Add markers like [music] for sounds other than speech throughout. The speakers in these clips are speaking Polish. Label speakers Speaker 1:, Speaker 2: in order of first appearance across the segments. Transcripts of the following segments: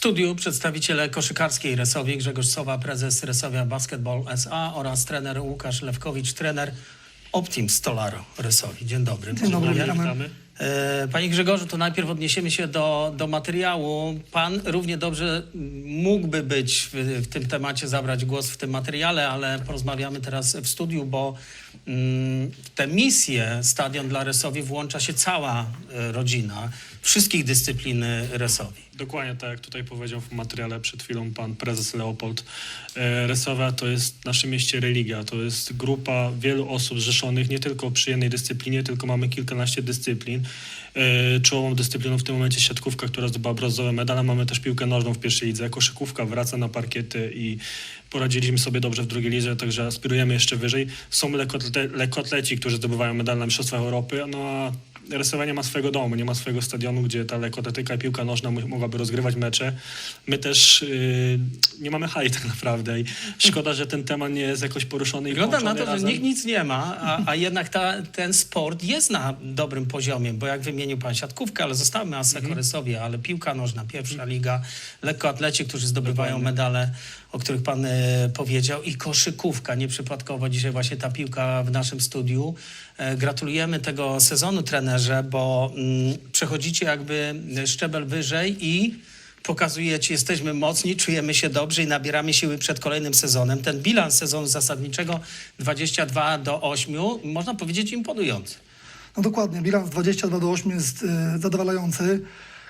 Speaker 1: studiu przedstawiciele koszykarskiej Resowi, Grzegorz Sowa, prezes Resowia Basketball SA oraz trener Łukasz Lewkowicz, trener Optim Stolaro Resowi. Dzień dobry.
Speaker 2: Dzień dobry, witamy.
Speaker 1: E, Panie Grzegorzu, to najpierw odniesiemy się do, do materiału. Pan równie dobrze mógłby być w, w tym temacie, zabrać głos w tym materiale, ale porozmawiamy teraz w studiu, bo mm, w tę misję Stadion dla Resowi włącza się cała e, rodzina, wszystkich dyscyplin e, Resowi.
Speaker 3: Dokładnie tak, jak tutaj powiedział w materiale przed chwilą pan prezes Leopold. E, Resowa to jest w naszym mieście religia, to jest grupa wielu osób zrzeszonych nie tylko przy jednej dyscyplinie, tylko mamy kilkanaście dyscyplin. E, Czołową dyscypliną w tym momencie siatkówka, która zdobyła brązowe medale. Mamy też piłkę nożną w pierwszej lidze. Koszykówka wraca na parkiety i poradziliśmy sobie dobrze w drugiej lidze, także aspirujemy jeszcze wyżej. Są lekotle, lekotleci, którzy zdobywają medal na Mistrzostwach Europy, no a Resowa nie ma swojego domu, nie ma swojego stadionu, gdzie ta lekkoatletyka i piłka nożna mo- mogłaby rozgrywać mecze. My też yy, nie mamy hali tak naprawdę i szkoda, że ten temat nie jest jakoś poruszony i
Speaker 1: Wygląda na to, że
Speaker 3: razem.
Speaker 1: nikt nic nie ma, a, a jednak ta, ten sport jest na dobrym poziomie, bo jak wymienił pan siatkówkę, ale zostawmy Asseco Resowie, ale piłka nożna, pierwsza liga, lekkoatleci, którzy zdobywają medale, o których pan e, powiedział i koszykówka, nieprzypadkowo dzisiaj właśnie ta piłka w naszym studiu. E, gratulujemy tego sezonu trenerze, bo mm, przechodzicie jakby szczebel wyżej i pokazujecie, jesteśmy mocni, czujemy się dobrze i nabieramy siły przed kolejnym sezonem. Ten bilans sezonu zasadniczego 22 do 8, można powiedzieć imponujący.
Speaker 2: No dokładnie, bilans 22 do 8 jest e, zadowalający,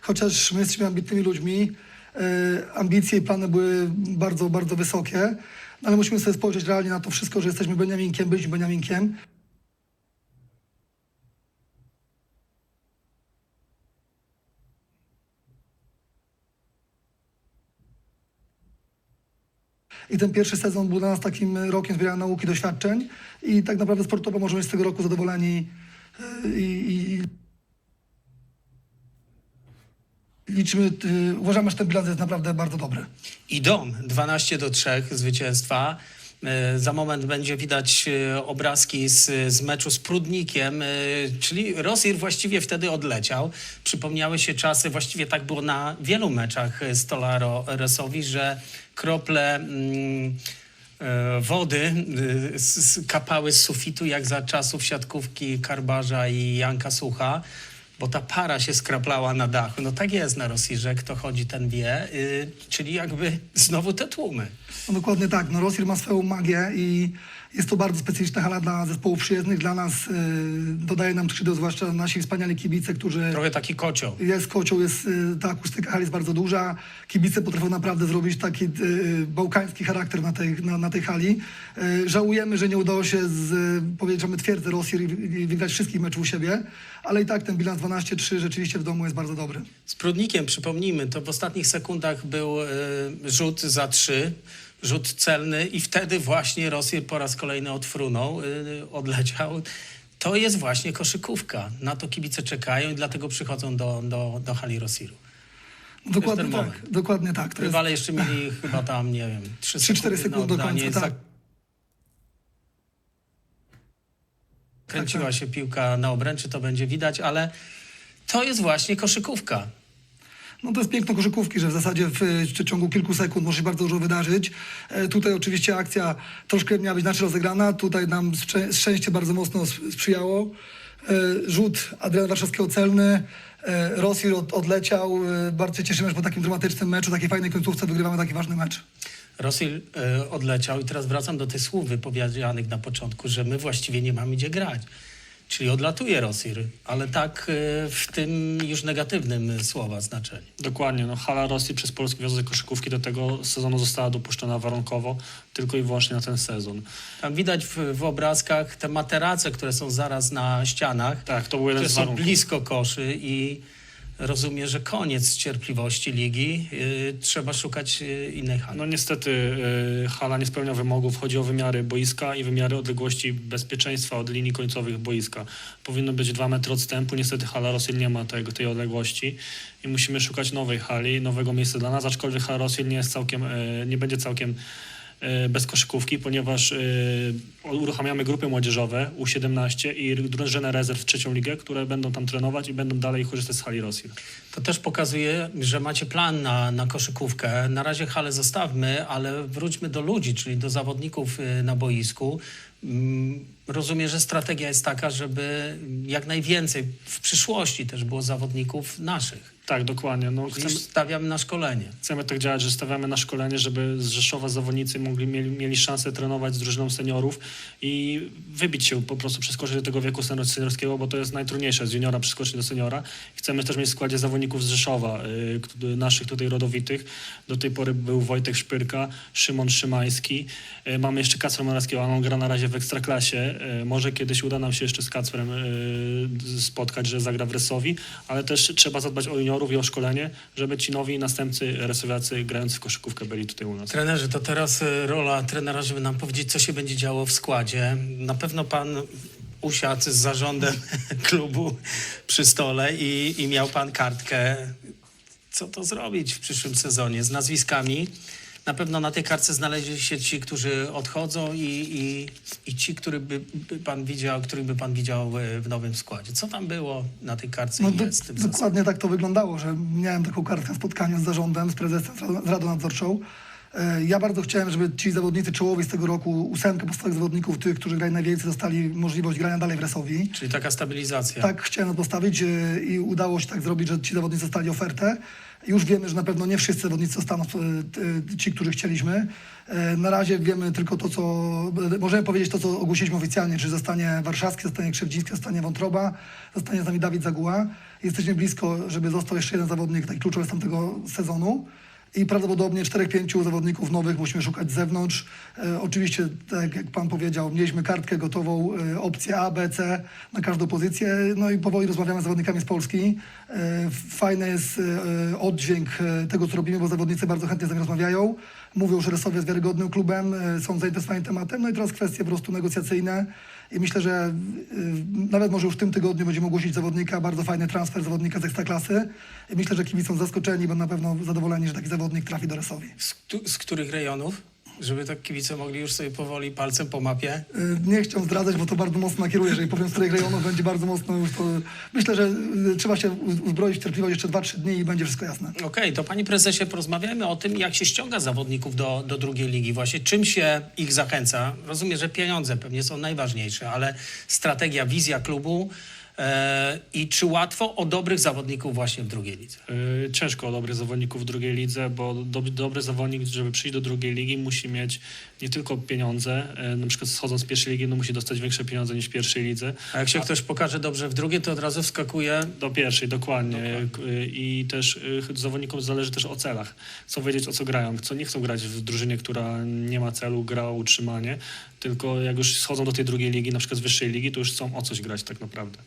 Speaker 2: chociaż my jesteśmy ambitnymi ludźmi. E, ambicje i plany były bardzo, bardzo wysokie, ale musimy sobie spojrzeć realnie na to wszystko, że jesteśmy Beniaminkiem, byliśmy Beniaminkiem. I ten pierwszy sezon był dla nas takim rokiem zbierania nauki, doświadczeń i tak naprawdę sportowo możemy być z tego roku zadowoleni e, i, i i liczymy, y, uważamy, że ten bilans jest naprawdę bardzo dobry.
Speaker 1: I dom 12 do 3 zwycięstwa. E, Za moment będzie widać e, obrazki z, z meczu z Prudnikiem, e, czyli Rosir właściwie wtedy odleciał. Przypomniały się czasy, właściwie tak było na wielu meczach Stolaro Resowi, że krople mm, wody kapały z sufitu jak za czasów siatkówki Karbarza i Janka Sucha. Bo ta para się skraplała na dachu. No tak jest na Rosirze, kto chodzi, ten wie. Y, czyli jakby znowu te tłumy.
Speaker 2: No dokładnie tak, no Rosir ma swoją magię i jest to bardzo specyficzna hala dla zespołów przyjezdnych, dla nas y, dodaje nam skrzydeł, zwłaszcza nasi wspaniali kibice, którzy
Speaker 1: Trochę taki kocioł.
Speaker 2: jest kocioł, jest, y, ta akustyka hali jest bardzo duża. Kibice potrafią naprawdę zrobić taki y, bałkański charakter na tej, na, na tej hali. Y, żałujemy, że nie udało się z, y, powiedzmy, twierdzę Rosir i, wygrać wszystkich meczów u siebie, ale i tak ten bilans 12-3 rzeczywiście w domu jest bardzo dobry.
Speaker 1: Z Prudnikiem, przypomnijmy, to w ostatnich sekundach był y, rzut za trzy, rzut celny i wtedy właśnie Rosję po raz kolejny odfrunął, y, odleciał. To jest właśnie koszykówka. Na to kibice czekają i dlatego przychodzą do, do, do hali Rosiru.
Speaker 2: Dokładnie tak,
Speaker 1: moment.
Speaker 2: dokładnie tak. To jest,
Speaker 1: Rywale jeszcze mieli [laughs] chyba tam, nie wiem, 3
Speaker 2: 3-4
Speaker 1: sekundy,
Speaker 2: sekundy do końca, tak.
Speaker 1: Kręciła
Speaker 2: Tak,
Speaker 1: się piłka na obręczy, to będzie widać, ale to jest właśnie koszykówka.
Speaker 2: No to jest piękno koszykówki, że w zasadzie w, w ciągu kilku sekund może się bardzo dużo wydarzyć. E, tutaj oczywiście akcja troszkę miała być inaczej rozegrana. Tutaj nam szczę- szczęście bardzo mocno sp- sprzyjało. E, rzut Adriana Warszawskiego celny. E, od, odleciał. E, bardzo się cieszymy, że po takim dramatycznym meczu, takiej fajnej końcówce wygrywamy taki ważny mecz.
Speaker 1: Rosil e, odleciał i teraz wracam do tych słów wypowiedzianych na początku, że my właściwie nie mamy gdzie grać. Czyli odlatuje Rosir, ale tak e, w tym już negatywnym słowa znaczeniu.
Speaker 3: Dokładnie, no hala Rosji przez Polski Związek Koszykówki do tego sezonu została dopuszczona warunkowo, tylko i wyłącznie na ten sezon.
Speaker 1: Tam widać w, w obrazkach te materace, które są zaraz na ścianach,
Speaker 3: Tak, to był jeden z
Speaker 1: są
Speaker 3: warunków.
Speaker 1: blisko koszy i rozumiem, że koniec cierpliwości ligi. E, trzeba szukać e, innej hali.
Speaker 3: No niestety y, hala nie spełnia wymogów. Chodzi o wymiary boiska i wymiary odległości bezpieczeństwa od linii końcowych boiska. Powinno być dwa metry odstępu. Niestety hala Rosil nie ma tego, tej odległości i musimy szukać nowej hali, nowego miejsca dla nas, aczkolwiek hala Rosil nie jest całkiem, y, nie będzie całkiem bez koszykówki, ponieważ e, uruchamiamy grupy młodzieżowe U17 i drużynę rezerw trzecią ligę, które będą tam trenować i będą dalej korzystać z hali Rosji.
Speaker 1: To też pokazuje, że macie plan na, na koszykówkę. Na razie halę zostawmy, ale wróćmy do ludzi, czyli do zawodników y, na boisku. Mm, Rozumiem, że strategia jest taka, żeby jak najwięcej w przyszłości też było zawodników naszych.
Speaker 3: Tak, dokładnie. No,
Speaker 1: Chcemy...
Speaker 3: chcemy,
Speaker 1: Stawiamy na szkolenie.
Speaker 3: chcemy tak działać, że stawiamy na szkolenie, żeby z Rzeszowa zawodnicy mogli, mieli, mieli szansę trenować z drużyną seniorów i wybić się po prostu, przeskoczyć do tego wieku senior- seniorskiego, bo to jest najtrudniejsze, z juniora przeskoczyć do seniora. Chcemy też mieć w składzie zawodników z Rzeszowa, y, naszych tutaj rodowitych. Do tej pory był Wojtek Szpyrka, Szymon Szymański. Y, mamy jeszcze Kacpra Morawskiego, on gra na razie w Ekstraklasie. Y, może kiedyś uda nam się jeszcze z Kacprem y, spotkać, że zagra w Resowi, ale też trzeba zadbać o juniorów i o szkolenie, żeby ci nowi następcy resowiacy grający w koszykówkę byli tutaj u nas.
Speaker 1: Trenerzy, to teraz y, rola trenera, żeby nam powiedzieć, co się będzie działo w składzie. Na pewno pan usiadł z zarządem [laughs] klubu przy stole i, i miał pan kartkę, co to zrobić w przyszłym sezonie z nazwiskami. Na pewno na tej kartce znaleźli się ci, którzy odchodzą i, i, i ci, których by, by pan widział, których by pan widział w, nowym składzie. Co tam było na tej kartce
Speaker 2: No,
Speaker 1: i
Speaker 2: do,
Speaker 1: jest tym
Speaker 2: dokładnie tak to wyglądało, że miałem taką kartkę na spotkaniu z zarządem, z prezesem, z Radą Nadzorczą. E, Ja bardzo chciałem, żeby ci zawodnicy czołowi z tego roku, ósemkę podstawowych zawodników, tych, którzy grają najwięcej, dostali możliwość grania dalej w Resowi.
Speaker 1: Czyli taka stabilizacja.
Speaker 2: Tak chciałem to postawić e, i udało się tak zrobić, że ci zawodnicy dostali ofertę. Już wiemy, że na pewno nie wszyscy zawodnicy zostaną e, ci, których chcieliśmy. Na razie wiemy tylko to, co możemy powiedzieć to, co ogłosiliśmy oficjalnie, czy zostanie Warszawski, zostanie Krzywdziński, zostanie Wątroba, zostanie z nami Dawid Zaguła. Jesteśmy blisko, żeby został jeszcze jeden zawodnik taki kluczowy z tamtego sezonu. I prawdopodobnie czterech, pięciu zawodników nowych musimy szukać z zewnątrz. E, oczywiście, tak jak pan powiedział, mieliśmy kartkę gotową, e, opcję A, B, C na każdą pozycję. No i powoli rozmawiamy z zawodnikami z Polski. E, fajny jest e, oddźwięk e, tego, co robimy, bo zawodnicy bardzo chętnie z nami rozmawiają. Mówią, że Resowie jest wiarygodnym klubem, e, są zainteresowani tematem. No i teraz kwestie po prostu negocjacyjne. I myślę, że y, nawet może już w tym tygodniu będziemy ogłosić zawodnika, bardzo fajny transfer zawodnika z Ekstraklasy. I myślę, że kibicą zaskoczeni, będą na pewno zadowoleni, że taki zawodnik trafi do Resowi.
Speaker 1: Z, z których rejonów? Żeby tak kibice mogli już sobie powoli palcem po mapie.
Speaker 2: Y, Nie chciałem zdradzać, bo to bardzo mocno nakieruje. Jeżeli powiem, z których rejonów będzie bardzo mocno już to... Myślę, że y, trzeba się uz- uzbroić w cierpliwość jeszcze 2-3 dni i będzie wszystko jasne.
Speaker 1: Okej, to panie prezesie, porozmawiajmy o tym, jak się ściąga zawodników do, do drugiej ligi. Właśnie czym się ich zachęca? Rozumiem, że pieniądze pewnie są najważniejsze, ale strategia, wizja klubu i czy łatwo o dobrych zawodników właśnie w drugiej lidze?
Speaker 3: Y, Ciężko o dobrych zawodników w drugiej lidze, bo do, dobry zawodnik, żeby przyjść do drugiej ligi, musi mieć nie tylko pieniądze, y, na przykład schodząc z pierwszej ligi, no musi dostać większe pieniądze niż w pierwszej lidze.
Speaker 1: A jak się ktoś pokaże dobrze w drugiej, to od razu wskakuje
Speaker 3: Do pierwszej, dokładnie.
Speaker 1: Dokładnie.
Speaker 3: I też zawodnikom zależy też o celach. Chcą wiedzieć, o co grają. Co nie chcą grać w drużynie, która nie ma celu, gra o utrzymanie, tylko jak już schodzą do tej drugiej ligi, na przykład z wyższej ligi, to już chcą o coś grać tak naprawdę.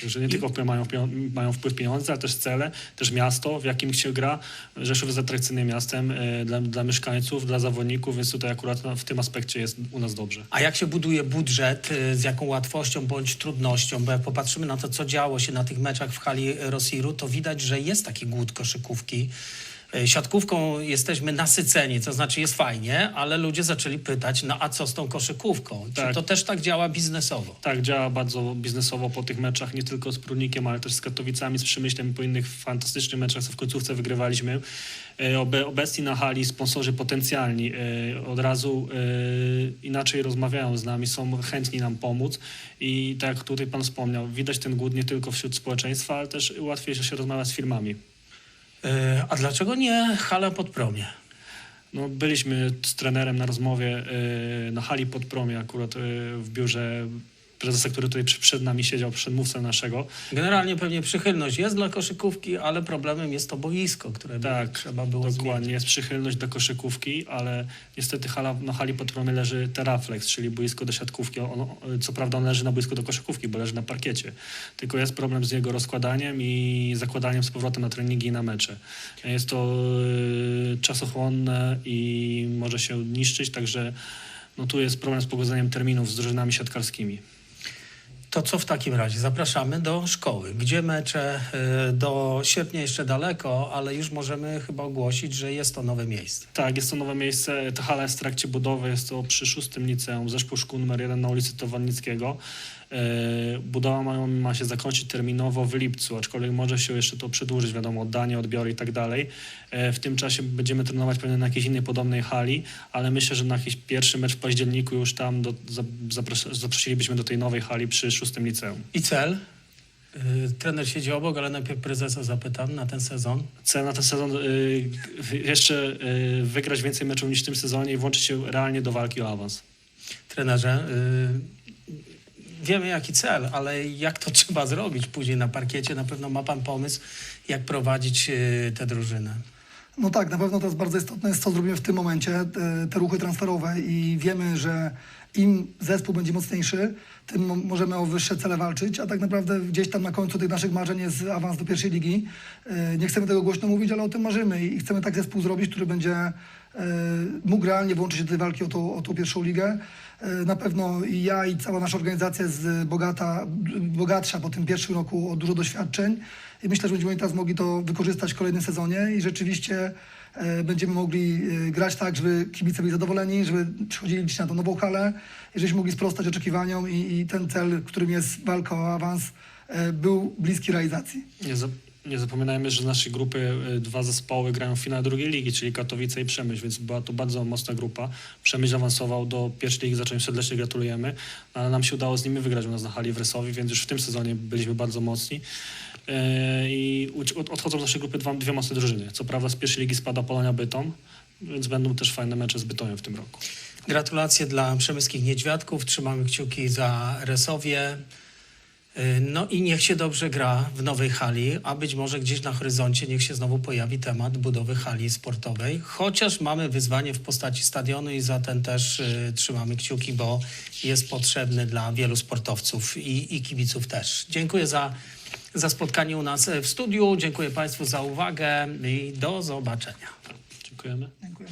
Speaker 3: Także nie tylko mają, mają wpływ pieniądze, ale też cele, też miasto, w jakim się gra. Rzeszów jest atrakcyjnym miastem y, dla, dla mieszkańców, dla zawodników, więc tutaj akurat w tym aspekcie jest u nas dobrze.
Speaker 1: A jak się buduje budżet, y, z jaką łatwością bądź trudnością? Bo jak popatrzymy na to, co działo się na tych meczach w hali Rosiru, to widać, że jest taki głód koszykówki. Y, Siatkówką jesteśmy nasyceni, to znaczy jest fajnie, ale ludzie zaczęli pytać, no a co z tą koszykówką? Czy
Speaker 3: Tak.
Speaker 1: to też tak działa biznesowo?
Speaker 3: Tak, działa bardzo biznesowo po tych meczach, nie tylko z Prunikiem, ale też z Katowicami, z Przemyślem, po innych fantastycznych meczach, co w końcówce wygrywaliśmy. E, Obe, obecni na hali sponsorzy potencjalni e, od razu e, inaczej rozmawiają z nami, są chętni nam pomóc i tak jak tutaj pan wspomniał, widać ten głód nie tylko wśród społeczeństwa, ale też łatwiej się rozmawia z firmami.
Speaker 1: Y, A dlaczego nie hala pod promie?
Speaker 3: No, byliśmy z trenerem na rozmowie e, na hali pod promie akurat e, w biurze prezesa, który tutaj przed nami siedział, przedmówcę naszego.
Speaker 1: Generalnie pewnie przychylność jest dla koszykówki, ale problemem jest to boisko, które
Speaker 3: Tak,
Speaker 1: trzeba było zmienić.
Speaker 3: Dokładnie, jest przychylność do koszykówki, ale niestety hala, na hali pod promie leży Teraflex, czyli boisko do siatkówki. On, co prawda on leży na boisku do koszykówki, bo leży na parkiecie. Tylko jest problem z jego rozkładaniem i zakładaniem z powrotem na treningi i na mecze. Jest to y, czasochłonne i może się niszczyć, także no tu jest problem z pogodzeniem terminów z drużynami siatkarskimi.
Speaker 1: To co w takim razie? Zapraszamy do szkoły, gdzie mecze y, do sierpnia jeszcze daleko, ale już możemy chyba ogłosić, że jest to nowe miejsce.
Speaker 3: Tak, jest to nowe miejsce. Ta hala jest w trakcie budowy. Jest to przy szóstym liceum, zespół szkół numer jeden na ulicy Towarnickiego. E, Budowa ma, ma się zakończyć terminowo w lipcu, aczkolwiek może się jeszcze to przedłużyć, wiadomo, oddanie, odbiory i tak dalej. E, W tym czasie będziemy trenować pewnie na jakiejś innej podobnej hali, ale myślę, że na jakiś pierwszy mecz w październiku już tam do, za- zapros- zaprosilibyśmy do tej nowej hali przy szóstym liceum.
Speaker 1: I cel? Y, Trener siedzi obok, ale najpierw prezesa zapytam na ten sezon.
Speaker 3: Cel na ten sezon y, jeszcze y, wygrać więcej meczów niż w tym sezonie i włączyć się realnie do walki o awans.
Speaker 1: Trenerze, y, wiemy jaki cel, ale jak to [laughs] trzeba zrobić później na parkiecie? Na pewno ma pan pomysł, jak prowadzić y, tę drużynę.
Speaker 2: No tak, na pewno jest bardzo istotne, jest co zrobimy w tym momencie, te, te ruchy transferowe i wiemy, że im zespół będzie mocniejszy, tym mo- możemy o wyższe cele walczyć, a tak naprawdę gdzieś tam na końcu tych naszych marzeń jest awans do pierwszej ligi. E, Nie chcemy tego głośno mówić, ale o tym marzymy i chcemy tak zespół zrobić, który będzie e, mógł realnie włączyć się do tej walki o tą, o tą pierwszą ligę. E, Na pewno i ja i cała nasza organizacja jest bogata, bogatsza po tym pierwszym roku o dużo doświadczeń i myślę, że będziemy teraz mogli to wykorzystać w kolejnym sezonie i rzeczywiście e, będziemy mogli e, grać tak, żeby kibice byli zadowoleni, żeby przychodzili gdzieś na tą nową halę żebyśmy mogli sprostać oczekiwaniom i, i ten cel, którym jest walka o awans, e, był bliski realizacji.
Speaker 3: Za, nie zapominajmy, że z naszej grupy y, dwa zespoły grają w finale drugiej ligi, czyli Katowice i Przemyśl, więc była to bardzo mocna grupa. Przemyśl awansował do pierwszej ligi, za czym serdecznie gratulujemy, ale nam się udało z nimi wygrać u nas na hali w Resowi, więc już w tym sezonie byliśmy bardzo mocni. Y, I odchodzą z naszej grupy dwa, dwie mocne drużyny. Co prawda z pierwszej ligi spada Polonia Bytom, więc będą też fajne mecze z Bytomiem w tym roku.
Speaker 1: Gratulacje dla przemyskich niedźwiadków. Trzymamy kciuki za Resowie. Y, No i niech się dobrze gra w nowej hali, a być może gdzieś na horyzoncie niech się znowu pojawi temat budowy hali sportowej. Chociaż mamy wyzwanie w postaci stadionu i za ten też y, trzymamy kciuki, bo jest potrzebny dla wielu sportowców i, i kibiców też. Dziękuję za, za spotkanie u nas w studiu. Dziękuję Państwu za uwagę i do zobaczenia.
Speaker 3: Dziękujemy.
Speaker 2: Dziękuję.